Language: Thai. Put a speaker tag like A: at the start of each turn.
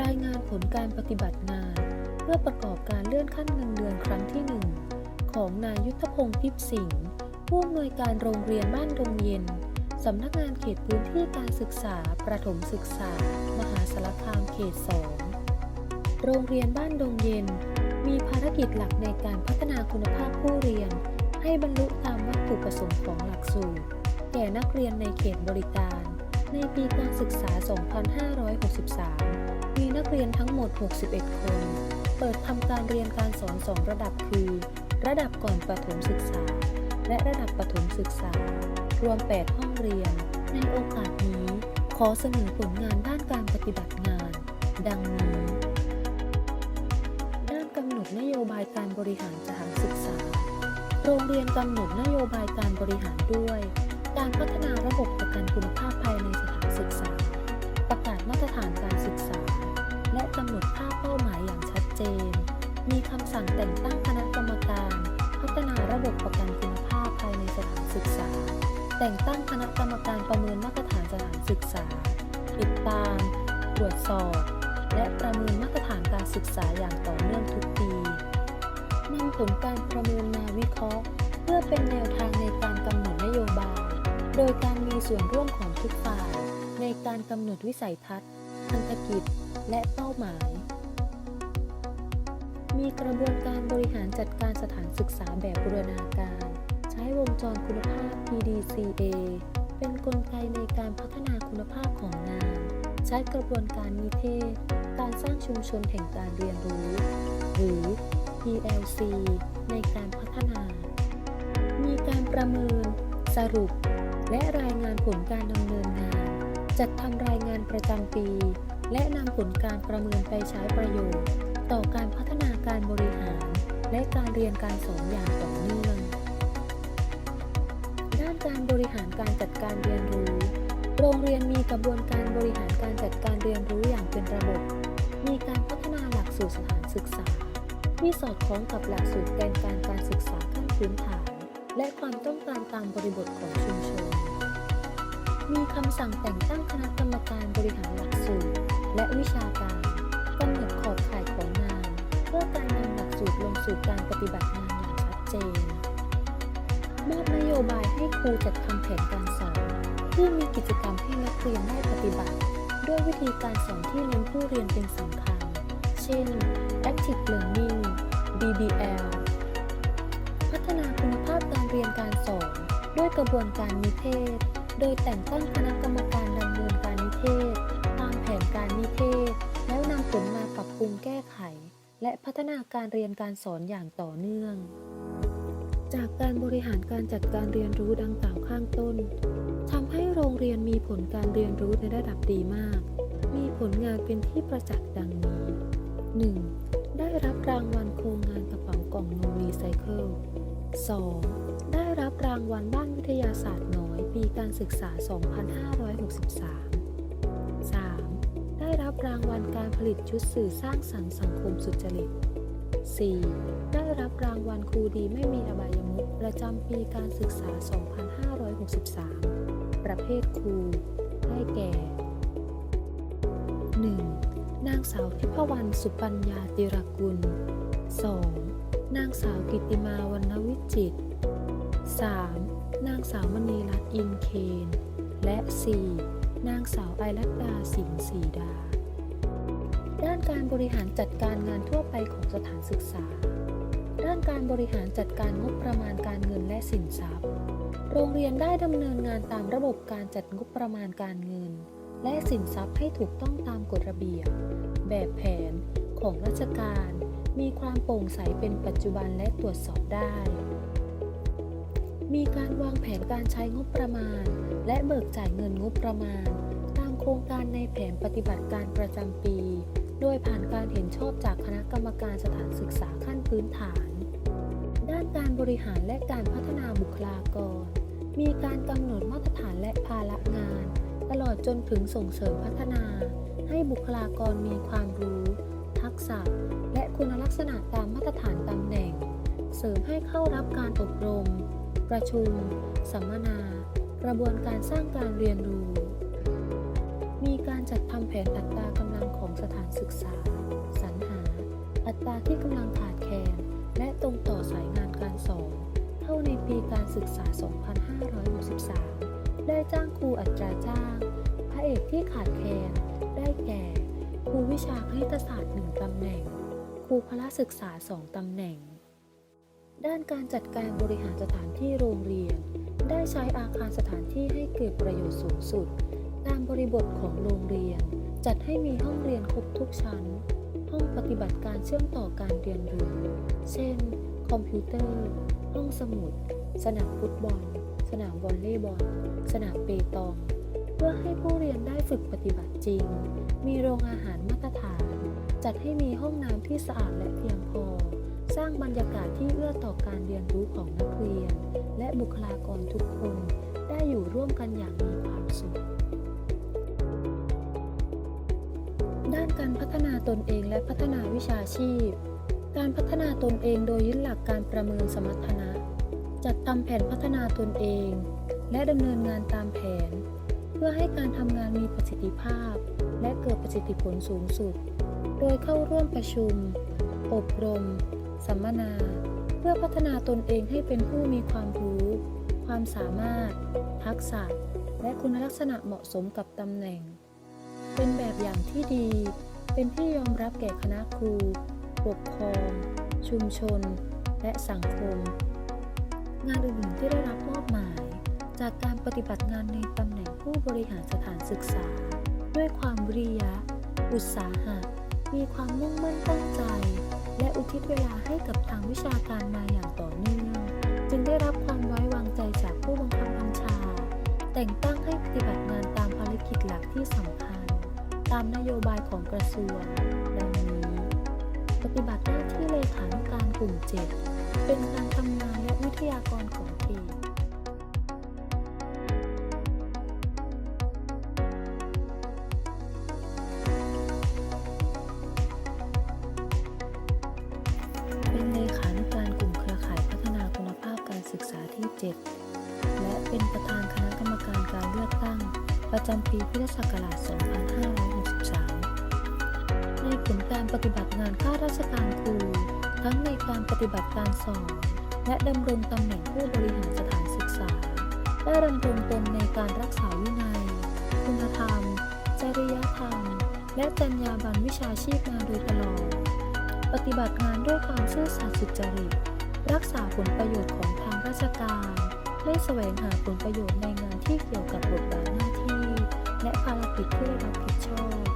A: รายงานผลการปฏิบัติงาน เพื่อประกอบการเลื่อนขั้นเงินเดือนครั้งที่ 1 ของนายยุทธพงศ์พิบสิงห์ผู้อำนวยการโรงเรียนบ้านดงเย็น สำนักงานเขตพื้นที่การศึกษา ประถมศึกษา มหาสารคามเขต 2 โรงเรียนบ้านดงเย็น มีภารกิจหลักในการพัฒนาคุณภาพผู้เรียน ให้บรรลุตามวัตถุประสงค์ของหลักสูตร แก่นักเรียนในเขตบริการ ในปีการศึกษา 2563 มีนักเรียนทั้งหมด 61 คน เปิดทำการเรียนการสอน 2 ระดับคือ ระดับก่อนประถมศึกษา และระดับประถมศึกษา รวม 8 ห้องเรียน ในโอกาสนี้ ขอเสนอผลงานด้านการปฏิบัติงาน ดังนี้ ด้านกำหนดนโยบายการบริหารสถานศึกษา โรงเรียนกำหนดนโยบายการบริหารด้วย การพัฒนาระบบ แต่งตั้งคณะกรรมการประเมินมาตรฐานสถานศึกษา ติดตาม ตรวจสอบ และประเมินมาตรฐานการศึกษาอย่างต่อเนื่องทุกปีนำผลการประเมินมาวิเคราะห์ เพื่อเป็นแนวทางในการกำหนดนโยบาย โดยการมีส่วนร่วมของทุกฝ่าย ในการกำหนดวิสัยทัศน์พันธกิจ และเป้าหมาย มีกระบวนการบริหารจัดการสถานศึกษาแบบบูรณาการ วงจรคุณภาพ PDCA เป็นกลไกในการพัฒนาคุณภาพของงาน ใช้กระบวนการนิเทศ การสร้างชุมชนแห่งการเรียนรู้ หรือ PLC ในการพัฒนา มีการประเมิน สรุป และรายงานผลการดำเนินงาน จัดทำรายงานประจำปี และนำผลการประเมินไปใช้ประโยชน์ ต่อการพัฒนาการบริหาร และการเรียนการสอนอย่างต่อเนื่อง การบริหารการจัดการเรียนรู้ โรงเรียนมีกระบวนการบริหารการจัดการเรียนรู้อย่างเป็นระบบ มีการพัฒนาหลักสูตรสถานศึกษา ที่สอดคล้องกับหลักสูตรแกนการการศึกษาขั้นพื้นฐาน และความต้องการตามบริบทของชุมชน มีคำสั่งแต่งตั้งคณะกรรมการบริหารหลักสูตร และวิชาการกำหนดขอบข่ายของงาน เพื่อการนำหลักสูตรลงสู่การปฏิบัติงานอย่างชัดเจนมอบน โยบายให้ครูจัดทำแผนการสอน ที่มีกิจกรรมให้นักเรียนได้ปฏิบัติ ด้วยวิธีการสอนที่เน้นผู้เรียนเป็นสำคัญ เช่น Active Learning BBL พัฒนาคุณภาพการเรียนการสอน ด้วยกระบวนการนิเทศ โดยแต่งตั้งคณะกรรมการดำเนินการนิเทศ ตามแผนการนิเทศ แล้วนำผลมาปรับปรุงแก้ไข และพัฒนาการเรียนการสอนอย่างต่อเนื่อง จากการบริหารการจัดการเรียนรู้ดังกล่าวข้างต้นทำให้โรงเรียนมีผลการเรียนรู้ในระดับดีมาก มีผลงานเป็นที่ประจักษ์ดังนี้ 1. ได้รับรางวัลโครงงานกระเป๋ากล่องโนรีไซเคิล 2. ได้รับรางวัลบ้านวิทยาศาสตร์น้อยปีการศึกษา 2563 3. ได้รับรางวัลการผลิตชุดสื่อสร้างสรรค์สังคมสุจริต 4. ได้รับรางวัลครูดีไม่มีอบายมุขประจำปีการศึกษา 2563 ประเภทครู ได้แก่ 1. นางสาวทิพวรรณสุปัญญาติรกุล 2. นางสาวกิติมาวรรณวิจิต 3. นางสาวมณีรัตน์อินเคน และ 4. นางสาวไอรัตดาสิงห์ศรีดา ด้านการบริหารจัดการงานทั่วไปของสถานศึกษา ด้านการบริหารจัดการงบประมาณการเงินและสินทรัพย์ โรงเรียนได้ดำเนินงานตามระบบการจัดงบประมาณการเงิน และสินทรัพย์ให้ถูกต้องตามกฎระเบียบ แบบแผนของราชการ มีความโปร่งใสเป็นปัจจุบันและตรวจสอบได้ มีการวางแผนการใช้งบประมาณ และเบิกจ่ายเงินงบประมาณ ตามโครงการในแผนปฏิบัติการประจำปี โดยผ่านการเห็นชอบจากคณะกรรมการสถานศึกษาขั้นพื้นฐาน ด้านการบริหารและการพัฒนาบุคลากร มีการกำหนดมาตรฐานและภาระงาน ตลอดจนถึงส่งเสริมพัฒนา ให้บุคลากรมีความรู้ ทักษะ และคุณลักษณะตามมาตรฐานตำแหน่ง เสริมให้เข้ารับการอบรม ประชุม สัมมนา กระบวนการสร้างการเรียนรู้ มีการจัดทำแผนอัตากำลัง ของสถานศึกษา สรรหา อัตราที่กำลังขาดแคลน และตรงต่อสายงานการสอน เท่าในปีการศึกษา 2563 ได้จ้างครูอัตราจ้าง พระเอกที่ขาดแคลน ได้แก่ ครูวิชาคณิตศาสตร์ 1 ตำแหน่ง ครูพละศึกษา 2 ตำแหน่ง ด้านการจัดการบริหารสถานที่โรงเรียน ได้ใช้อาคารสถานที่ให้เกิดประโยชน์สูงสุด ตามบริบทของโรงเรียน จัดให้มีห้องเรียนครบทุกชั้น ห้องปฏิบัติการเชื่อมต่อการเรียนรู้ เช่น คอมพิวเตอร์ ห้องสมุด สนามฟุตบอล สนามวอลเลย์บอล สนามเปตอง เพื่อให้ผู้เรียนได้ฝึกปฏิบัติจริง มีโรงอาหารมาตรฐาน จัดให้มีห้องน้ำที่สะอาดและเพียงพอ สร้างบรรยากาศที่เอื้อต่อการเรียนรู้ของนักเรียน และบุคลากรทุกคนได้อยู่ร่วมกันอย่างมีความสุข ด้านการพัฒนาตนเองและพัฒนาวิชาชีพ การพัฒนาตนเองโดยยึดหลักการประเมินสมรรถนะ จัดทำแผนพัฒนาตนเอง และดำเนินงานตามแผน เพื่อให้การทำงานมีประสิทธิภาพ และเกิดประสิทธิผลสูงสุด โดยเข้าร่วมประชุม อบรม สัมมนา เพื่อพัฒนาตนเองให้เป็นผู้มีความรู้ ความสามารถ ทักษะ และคุณลักษณะเหมาะสมกับตำแหน่ง เป็นแบบอย่างที่ดี เป็นที่ยอมรับแก่คณะครู ปกครอง ชุมชน และสังคม งานอื่นๆที่ได้รับมอบหมาย จากการปฏิบัติงานในตำแหน่งผู้บริหารสถานศึกษา ด้วยความวิริยะ อุตสาหะ มีความมุ่งมั่นตั้งใจ และอุทิศเวลาให้กับทางวิชาการมาอย่างต่อเนื่อง จึงได้รับความไว้วางใจจากผู้บังคับบัญชา แต่งตั้งามนโยบายของกระทรวง ดังนี้ ปฏิบัติหน้าที่เลขานุการกลุ่มเจ็ดเป็นการทำงานและวิทยากรของเขตเป็นเลขานุการกลุ่มเครือข่ายพัฒนาคุณภาพการศึกษาที่ 7 และเป็นประธานคณะกรรมการการเลือกตั้ง ประจำปีพุทธศักราช 2563ใน ผลการปฏิบัติงานข้าราชการครู ทั้งในการปฏิบัติการสอน และดำรงตำแหน่งผู้บริหารสถานศึกษา และดำรงตนในการรักษาวินัย คุณธรรม จริยธรรม และจรรยาบรรณวิชาชีพมาโดยตลอด ปฏิบัติงานด้วยความซื่อสัตย์สุจริต รักษาผลประโยชน์ของทางราชการได้แสวงหาผลประโยชน์ในงานที่เกี่ยวกับบทบาทหน้าที่ และภารกิจที่ไรับผิดชอบ